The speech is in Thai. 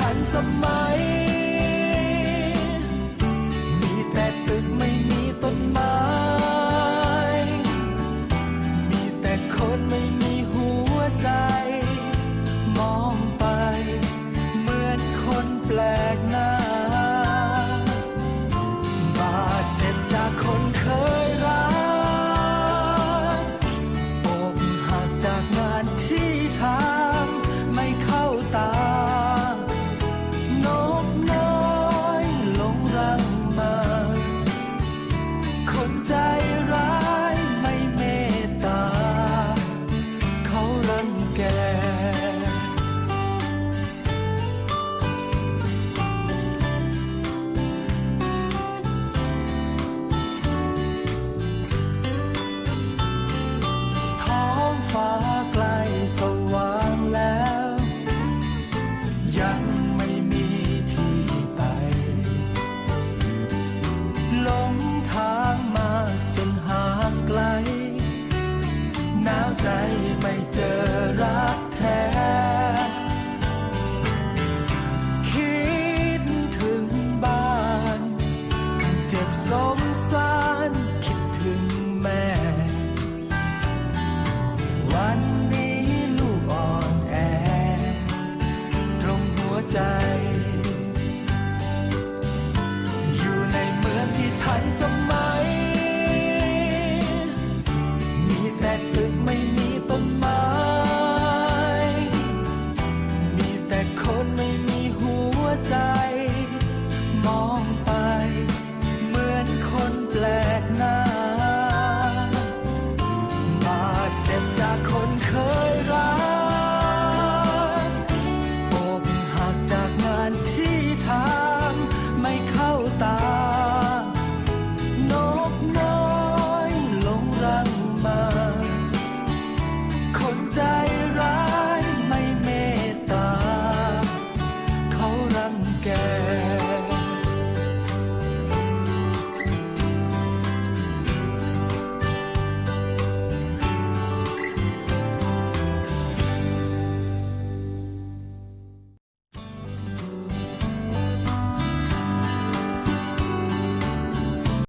ทันสมัย มีแต่ตึกไม่มีต้นไม้ ลงทางมาจนห่างไกล หนาวใจไม่เจอรักแท้ คิดถึงบ้าน เจ็บสมสารคิดถึงแม่ วัน ใจ มองไป